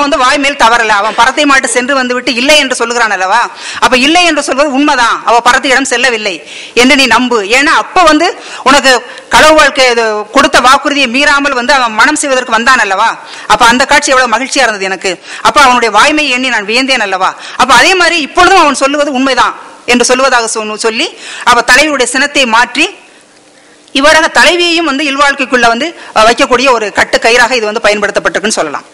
அவன் வந்து வாய் மேல் தவறல. அவன் பரத்தை மாட்டு சென்று வந்து விட்டு இல்லை என்று சொல்லுகிறான் அல்லவா? அப்ப இல்லை என்று சொல்வது உண்மைதான். அவ பரத்தையிடம் செல்லவில்லை என்று நீ நம்பு. ஏன்னா அப்ப வந்து உனக்கு களவு வாழ்க்கை கொடுத்த வாக்குறுதியை மீறாமல் வந்து அவன் மனம் செய்வதற்கு வந்தான் அல்லவா? அப்ப அந்த காட்சி எவ்வளவு மகிழ்ச்சியா இருந்தது எனக்கு. அப்ப அவனுடைய வாய்மையை எண்ணி நான் வியந்தேன் அல்லவா? அப்ப அதே மாதிரி இப்பொழுதும் அவன் சொல்லுவது உண்மைதான் என்று சொல்லுவதாக சொல்லி அவ தலைவருடைய சினத்தை மாற்றி இவ்வாறாக தலைவியையும் வந்து இல்வாழ்க்கைக்குள்ள வந்து வைக்கக்கூடிய ஒரு கட்டு கயிறாக இது வந்து பயன்படுத்தப்பட்டிருக்குன்னு சொல்லலாம்.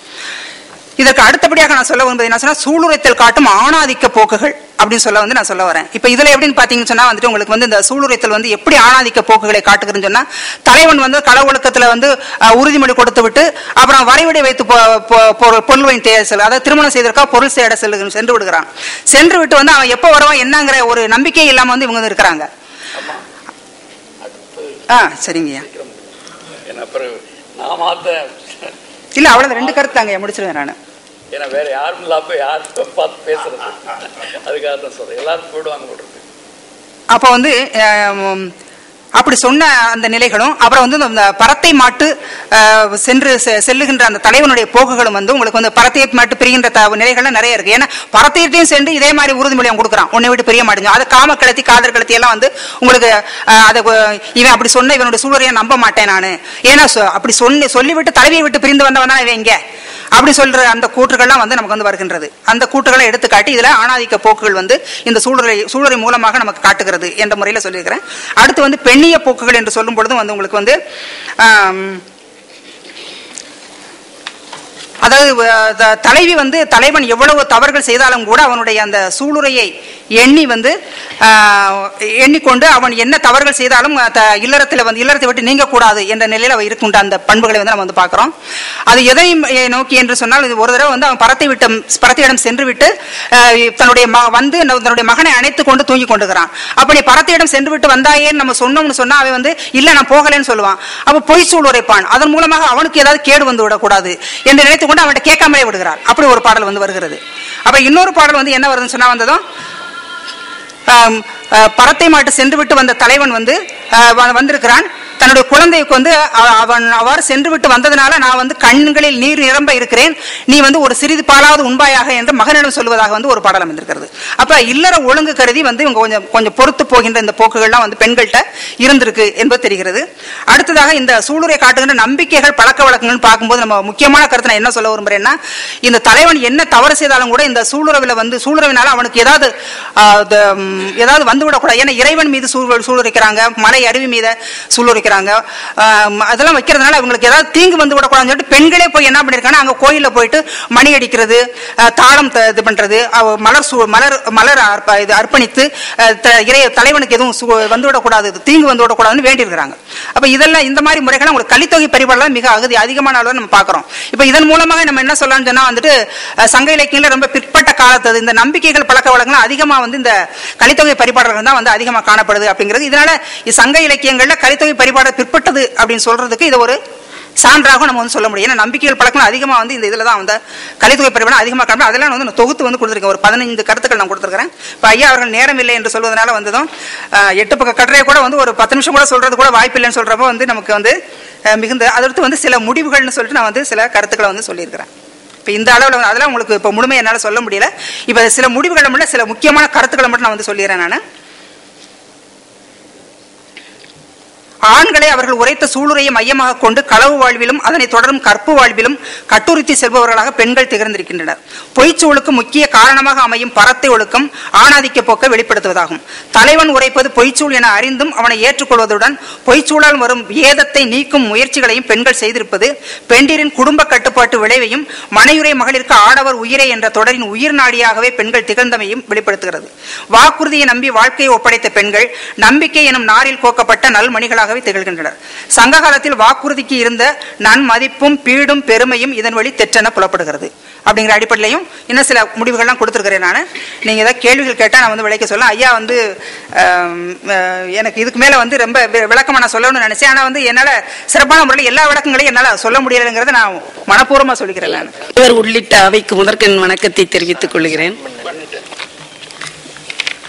இதற்கு அடுத்தபடியாக நான் சொல்ல விரும்புவது என்ன சொன்னா சூளுரைத்தல் காட்டும் ஆணாதிக்க போக்குகள் அப்படின்னு சொல்ல வந்து நான் சொல்ல வரேன். இப்ப இதுல எப்படின்னு பாத்தீங்கன்னு சொன்னா வந்துட்டு உங்களுக்கு வந்து இந்த சூளுரைத்தல் வந்து எப்படி ஆணாதிக்க போக்குகளை காட்டுகிறதுன்னு சொன்னா தலைவன் வந்து களவொழுக்கத்துல வந்து அஹ், உறுதிமொழி கொடுத்து விட்டு அப்புறம் வரைவிடை வைத்து பொ- பொ- பொ- பொருள் வாங்கி தேட செல் அதாவது திருமணம் செய்திருக்கா பொருள் தேட செல்லு சென்று விடுகிறான். சென்று விட்டு வந்து அவன் எப்போ வருவான் என்னங்கிற ஒரு நம்பிக்கை இல்லாம வந்து இவங்க வந்து இருக்கிறாங்க. ஆ சரிங்கய்யா. இல்ல அவ்வளவு ரெண்டு கருத்து தாங்க முடிச்சிருவேன் நான். ஏன்னா வேற யாரும் இல்லாம யாரும் பார்த்து பேசுறது. அதுக்காக தான் சொல்றேன். எல்லாரும் போயிடுவாங்க போடுறது அப்ப வந்து அப்படி சொன்ன அந்த நிலைகளும் அப்புறம் வந்து இந்த பறத்தை மாட்டு சென்று செ- செல்லுகின்ற அந்த தலைவனுடைய போக்குகளும் வந்து உங்களுக்கு வந்து பறத்தை மாட்டு பிரிகின்ற த- நிலைகள்லாம் நிறைய இருக்கு. ஏன்னா பரத்தையிட்டையும் சென்று இதே மாதிரி உறுதிமொழி அவன் கொடுக்குறான். உன்னை விட்டு பிரிய மாட்டேங்க. அதை காம கிளத்தி காதல் கிளத்தி எல்லாம் வந்து உங்களுக்கு அதை இவன் அப்படி சொன்ன இவனுடைய சூழலையை நம்ப மாட்டேன் நான். ஏன்னா சொ- அப்படி சொல்லி சொல்லிவிட்டு தலைவியை விட்டு பிரிந்து வந்தவன் தான் இவன் இங்கே. அப்படி சொல்ற அந்த கூற்றுகள்லாம் வந்து நமக்கு வந்து வருகின்றது. அந்த கூற்றுகளை எடுத்துக்காட்டி இதில் இதுல ஆணாதிக்க போக்குகள் வந்து இந்த சூழலை சூழலை மூலமாக நமக்கு காட்டுகிறது என்ற முறையில சொல்லியிருக்கிறேன். அடுத்து வந்து பெண்ணிய போக்குகள் என்று சொல்லும் பொழுதும் வந்து உங்களுக்கு வந்து அதாவது த- தலைவி வந்து தலைவன் எவ்வளவு தவறுகள் செய்தாலும் கூட அவனுடைய அந்த சூளுரையை எண்ணி வந்து எண்ணிக்கொண்டு அவன் என்ன தவறுகள் செய்தாலும் இல்லறத்தில் த- வந்து இல்லறத்தை விட்டு நீங்கக்கூடாது என்ற நிலையில் அவன் இருக்கின்ற அந்த பண்புகளை வந்து நம்ம வந்து பார்க்குறோம். அது எதை நோக்கி என்று சொன்னால் இது ஒரு தடவை வந்து அவன் பரத்தை விட்டு பரத்தையிடம் சென்று விட்டு தன்னுடைய ம- வந்து தன்னுடைய மகனை அணைத்து கொண்டு தூங்கி கொண்டுக்கிறான் அப்படி நீ பரத்தையிடம் சென்று விட்டு வந்தாயேன்னு நம்ம சொன்னோம்னு சொன்னால் அவன் வந்து இல்லை நான் போகலைன்னு சொல்லுவான். அப்போ பொய் சூழ் உரைப்பான். அதன் மூலமாக அவனுக்கு ஏதாவது கேடு வந்து விடக்கூடாது என்று நினைத்து கொண்டு அவன்கிட்ட கேட்காமலே விடுகிறார். அப்படி ஒரு பாடல் வந்து வருகிறது. அப்போ இன்னொரு பாடல் வந்து என்ன வருதுன்னு சொன்னால் வந்ததும் Um, பரத்தை மாட்டு சென்று விட்டு வந்த தலைவன் வந்து வ- வந்திருக்கிறான். தன்னுடைய குழந்தைக்கு வந்து அவன் அவ்வாறு சென்று விட்டு வந்ததுனால நான் வந்து கண்களில் நீர் நிரம்ப இருக்கிறேன். நீ வந்து ஒரு சிறிது பாலாவது உண்பாயாக என்று மகனிடம் சொல்வதாக வந்து ஒரு பாடலம் இருந்திருக்கிறது அப்ப இல்லற ஒழுங்கு கருதி வந்து இவங்க கொஞ்சம் கொஞ்சம் பொறுத்து போகின்ற இந்த போக்குகள்லாம் வந்து பெண்கள்கிட்ட இருந்திருக்கு என்பது தெரிகிறது. அடுத்ததாக இந்த சூளுரை காட்டுகின்ற நம்பிக்கைகள் பழக்க வழக்கங்கள் பார்க்கும்போது நம்ம முக்கியமான கருத்து நான் என்ன சொல்ல விரும்புறேன்னா இந்த தலைவன் என்ன தவறு செய்தாலும் கூட இந்த சூளுறவில் வந்து சூளுறவினால அவனுக்கு ஏதாவது ஏதாவது வந்துவிடக்கூடாது. ஏன்னா இறைவன் மீது சூழ் மலை அருவி மீத சூழலிக்கிறாங்க அதெல்லாம் வைக்கிறதுனால அவங்களுக்கு ஏதாவது தீங்கு வந்து விடக்கூடாதுன்னு சொல்லிட்டு பெண்களே போய் என்ன பண்ணிருக்காங்க அங்க கோயிலில் போயிட்டு மணி அடிக்கிறது தாளம் இது பண்ணுறது மலர் சூ- மலர் மலர் இது அர்ப்பணித்து ஆஹ், இறை தலைவனுக்கு எதுவும் வந்துவிடக்கூடாது தீங்கு வந்து விடக்கூடாதுன்னு வேண்டியிருக்கிறாங்க. அப்ப இதெல்லாம் இந்த மாதிரி முறைகள் உங்களுக்கு கலித்தொகை பரிபாடலாம் மிக அகதி அதிகமான அளவில் நம்ம பார்க்குறோம். இப்ப இதன் மூலமாக நம்ம என்ன சொல்லலாம்னு சொன்னால் வந்துட்டு சங்க இலக்கியங்களில் ரொம்ப பிற்பட்ட காலத்து இந்த நம்பிக்கைகள் பழக்க வழக்கங்கள் அதிகமா வந்து இந்த கலித்தொகை பரிபாடல்கள் தான் வந்து அதிகமாக காணப்படுது அப்படிங்கிறது. இதனால சங்க இலக்கியங்களில் கலித்தொகை பரிபாடல் பிற்பட்டது அப்படின்னு சொல்றதுக்கு இது ஒரு சான்றாக நம்ம வந்து சொல்ல முடியும். ஏன்னா நம்பிக்கைகள் பழக்கம் அதிகமாக வந்து இந்த இதில் தான் வந்து கலித்தொகை பரிபாடம் அதிகமாக காணப்படும். அதெல்லாம் வந்து நான் தொகுத்து வந்து கொடுத்துருக்கேன். ஒரு பதினைந்து கருத்துக்கள் நான் கொடுத்துருக்கிறேன். இப்போ ஐயா அவர்கள் நேரம் இல்லை என்று சொல்வதனால வந்ததும் எட்டு பக்க கட்டுரையை கூட வந்து ஒரு பத்து நிமிஷம் கூட சொல்றது கூட வாய்ப்பு இல்லைன்னு சொல்றப்போ வந்து நமக்கு வந்து மிகுந்த அடுத்து வந்து சில முடிவுகள்னு சொல்லிட்டு நான் வந்து சில கருத்துக்களை வந்து சொல்லியிருக்கிறேன். இப்போ இந்த அளவில் அதெல்லாம் உங்களுக்கு இப்போ முழுமை என்னால் சொல்ல முடியல. இப்போ சில முடிவுகளை மட்டும் சில முக்கியமான கருத்துக்களை மட்டும் நான் வந்து சொல்லிடுறேன் நான். ஆண்களை அவர்கள் உரைத்த சூளுரையை மையமாக கொண்டு களவு வாழ்விலும் அதனை தொடரும் கற்பு வாழ்விலும் கட்டுறுத்தி செல்பவர்களாக பெண்கள் திகழ்ந்திருக்கின்றனர். பொய்ச்சூழுக்கு முக்கிய காரணமாக அமையும் பரத்தை ஒழுக்கம் ஆணாதிக்க போக்கை வெளிப்படுத்துவதாகும். தலைவன் உரைப்பது பொய்ச்சூழ் என அறிந்தும் அவனை ஏற்றுக்கொள்வதுடன் பொய்ச்சூழால் வரும் ஏதத்தை நீக்கும் முயற்சிகளையும் பெண்கள் செய்திருப்பது பெண்டிரின் குடும்ப கட்டுப்பாட்டு விளைவையும் மனையுரை மகளிருக்கு ஆடவர் உயிரை என்ற தொடரின் உயிர் நாடியாகவே பெண்கள் திகழ்ந்தமையும் வெளிப்படுத்துகிறது. வாக்குறுதியை நம்பி வாழ்க்கையை ஒப்படைத்த பெண்கள் நம்பிக்கை எனும் நாரில் கோக்கப்பட்ட நல்மணிகளாக நல்மணிகளாகவே திகழ்கின்றனர் சங்க காலத்தில் வாக்குறுதிக்கு இருந்த நன்மதிப்பும் பீடும் பெருமையும் இதன் வழி தெற்றென புலப்படுகிறது. அப்படிங்கிற அடிப்படையிலையும் இன்னும் சில முடிவுகள்லாம் கொடுத்துருக்கிறேன் நான். நீங்கள் ஏதாவது கேள்விகள் கேட்டால் நான் வந்து விளைக்க சொல்ல ஐயா வந்து எனக்கு இதுக்கு மேலே வந்து ரொம்ப விளக்கமாக நான் சொல்லணும்னு நினச்சேன். ஆனால் வந்து என்னால் சிறப்பான முறையில் எல்லா விளக்கங்களையும் என்னால் சொல்ல முடியலைங்கிறத நான் மனப்பூர்வமாக சொல்லிக்கிறேன் நான். இவர் உள்ளிட்ட அவைக்கு முதற்கண் வணக்கத்தை தெரிவித்துக் கொள்கிறேன்.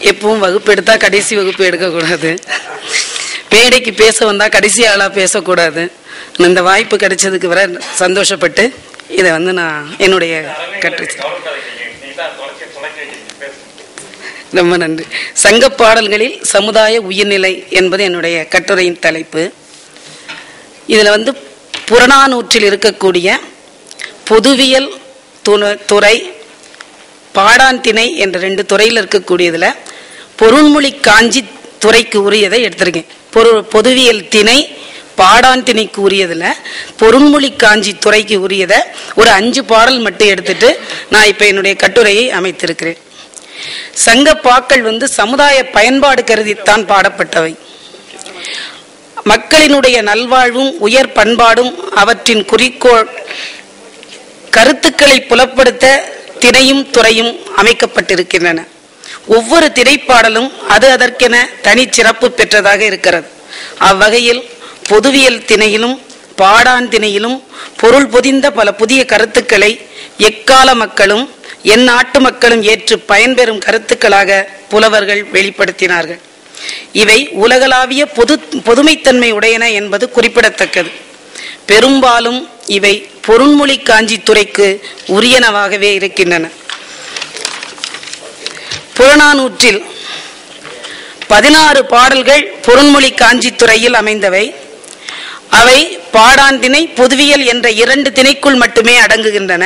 எப்பவும் வகுப்பு எடுத்தால் கடைசி வகுப்பு எடுக்கக்கூடாது. பேடைக்கு பேச வந்தால் கடைசி ஆளாக பேசக்கூடாது. இந்த வாய்ப்பு கிடைச்சதுக்கு வர சந்தோஷப்பட்டு இதை வந்து நான் என்னுடைய கட்டுரை ரொம்ப நன்றி. சங்க பாடல்களில் சமுதாய உயிர்நிலை என்பது என்னுடைய கட்டுரையின் தலைப்பு. இதில் வந்து புறநானூற்றில் இருக்கக்கூடிய பொதுவியல் துறை பாடான் திணை என்ற ரெண்டு துறையில் இருக்கக்கூடியதில் பொருண்மொழி காஞ்சி துறைக்கு உரியதை எடுத்திருக்கேன். பொரு பொதுவியல் திணை பாடான் திணைக்கு உரியதில் பொருண்மொழி காஞ்சி துறைக்கு உரியதை ஒரு அஞ்சு பாடல் மட்டும் எடுத்துட்டு நான் இப்போ என்னுடைய கட்டுரையை அமைத்திருக்கிறேன். சங்க பாக்கள் வந்து சமுதாய பயன்பாடு கருதித்தான் பாடப்பட்டவை. மக்களினுடைய நல்வாழ்வும் உயர் பண்பாடும் அவற்றின் குறிக்கோள் கருத்துக்களை புலப்படுத்த திணையும் துறையும் அமைக்கப்பட்டிருக்கின்றன. ஒவ்வொரு திரைப்பாடலும் அது அதற்கென தனிச்சிறப்பு பெற்றதாக இருக்கிறது. அவ்வகையில் பொதுவியல் திணையிலும் பாடான் திணையிலும் பொருள் பொதிந்த பல புதிய கருத்துக்களை எக்கால மக்களும் எந்நாட்டு மக்களும் ஏற்று பயன்பெறும் கருத்துக்களாக புலவர்கள் வெளிப்படுத்தினார்கள். இவை உலகளாவிய பொது பொதுமைத்தன்மை உடையன என்பது குறிப்பிடத்தக்கது. பெரும்பாலும் இவை பொருண்மொழி காஞ்சி துறைக்கு உரியனவாகவே இருக்கின்றன. புறநானூற்றில் பதினாறு பாடல்கள் பொருண்மொழி காஞ்சித்துறையில் அமைந்தவை. அவை பாடான் திணை பொதுவியல் என்ற இரண்டு திணைக்குள் மட்டுமே அடங்குகின்றன.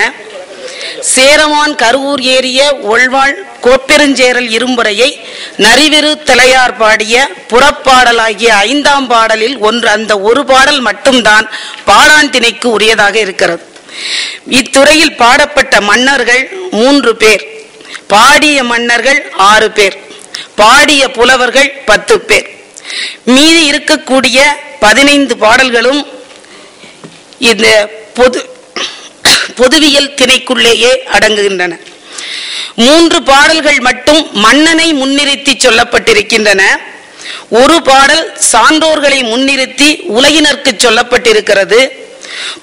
சேரமான் கருவூர் ஏறிய ஒள்வாள் கோப்பெருஞ்சேரல் இரும்புறையை நரிவிரு தலையார் பாடிய புறப்பாடலாகிய ஐந்தாம் பாடலில் ஒன்று அந்த ஒரு பாடல் மட்டும்தான் பாடான் திணைக்கு உரியதாக இருக்கிறது. இத்துறையில் பாடப்பட்ட மன்னர்கள் மூன்று பேர். பாடிய மன்னர்கள் ஆறு பேர் பாடிய புலவர்கள் பத்து பேர். மீதி இருக்கக்கூடிய பதினைந்து பாடல்களும் இந்த பொது பொதுவியல் திணைக்குள்ளேயே அடங்குகின்றன. மூன்று பாடல்கள் மட்டும் மன்னனை முன்னிறுத்தி சொல்லப்பட்டிருக்கின்றன. ஒரு பாடல் சான்றோர்களை முன்னிறுத்தி உலகினருக்கு சொல்லப்பட்டிருக்கிறது.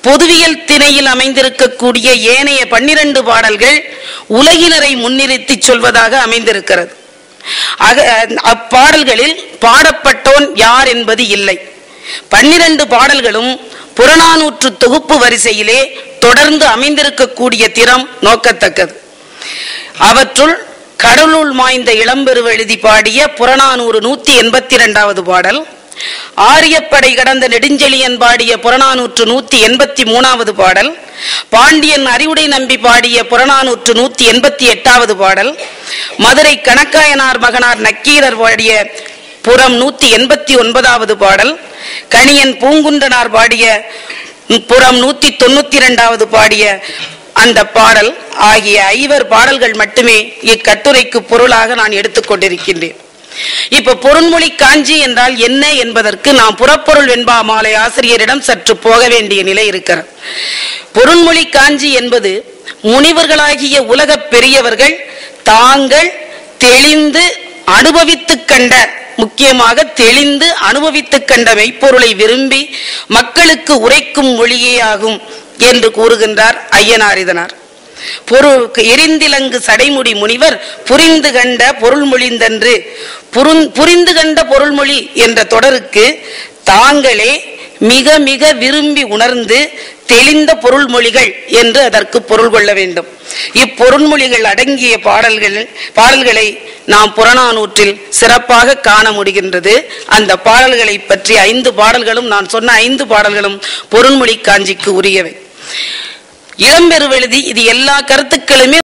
பொதுவியல் திணையில் அமைந்திருக்கக்கூடிய ஏனைய பன்னிரண்டு பாடல்கள் உலகினரை முன்னிறுத்தி சொல்வதாக அமைந்திருக்கிறது. அப்பாடல்களில் பாடப்பட்டோன் யார் என்பது இல்லை. பன்னிரண்டு பாடல்களும் புறநானூற்று தொகுப்பு வரிசையிலே தொடர்ந்து அமைந்திருக்கக்கூடிய திறம் நோக்கத்தக்கது. அவற்றுள் கடலுள் மாய்ந்த இளம்பெருவு எழுதி பாடிய புறநானூறு நூத்தி எண்பத்தி இரண்டாவது பாடல் ஆரியப்படை கடந்த நெடுஞ்செழியன் பாடிய புறநானூற்று நூத்தி எண்பத்தி மூணாவது பாடல் பாண்டியன் அறிவுடை நம்பி பாடிய புறநானூற்று நூத்தி எண்பத்தி எட்டாவது பாடல் மதுரை கணக்காயனார் மகனார் நக்கீரர் பாடிய புறம் நூத்தி எண்பத்தி ஒன்பதாவது பாடல் கணியன் பூங்குன்றனார் பாடிய புறம் நூத்தி தொண்ணூத்தி இரண்டாவது பாடிய அந்த பாடல் ஆகிய ஐவர் பாடல்கள் மட்டுமே இக்கட்டுரைக்கு பொருளாக நான் எடுத்துக்கொண்டிருக்கின்றேன் இப்ப பொருண்மொழி காஞ்சி என்றால் என்ன என்பதற்கு நாம் புறப்பொருள் வெண்பா மாலை ஆசிரியரிடம் சற்று போக வேண்டிய நிலை இருக்கிறது. பொருண்மொழி காஞ்சி என்பது முனிவர்களாகிய உலகப் பெரியவர்கள் தாங்கள் தெளிந்து அனுபவித்து கண்ட முக்கியமாக தெளிந்து அனுபவித்து கண்ட மெய்ப்பொருளை விரும்பி மக்களுக்கு உரைக்கும் மொழியே ஆகும் என்று கூறுகின்றார் ஐயனாரிதனார் பொருள் எரிந்திலங்கு சடைமுடி முனிவர் புரிந்து கண்ட பொருள் மொழிந்தன்று. புருந்- புரிந்து கண்ட பொருள்மொழி என்ற தொடருக்கு தாங்களே மிக மிக விரும்பி உணர்ந்து தெளிந்த பொருள்மொழிகள் என்று அதற்கு பொருள் கொள்ள வேண்டும். இப்பொருள்மொழிகள் அடங்கிய பாடல்கள் பாடல்களை நாம் புறநானூற்றில் சிறப்பாக காண முடிகின்றது. அந்த பாடல்களை பற்றி ஐந்து பாடல்களும் நான் சொன்ன ஐந்து பாடல்களும் பொருள்மொழி காஞ்சிக்கு உரியவை. இளம்பெருவெழுதி இது எல்லா கருத்துக்களுமே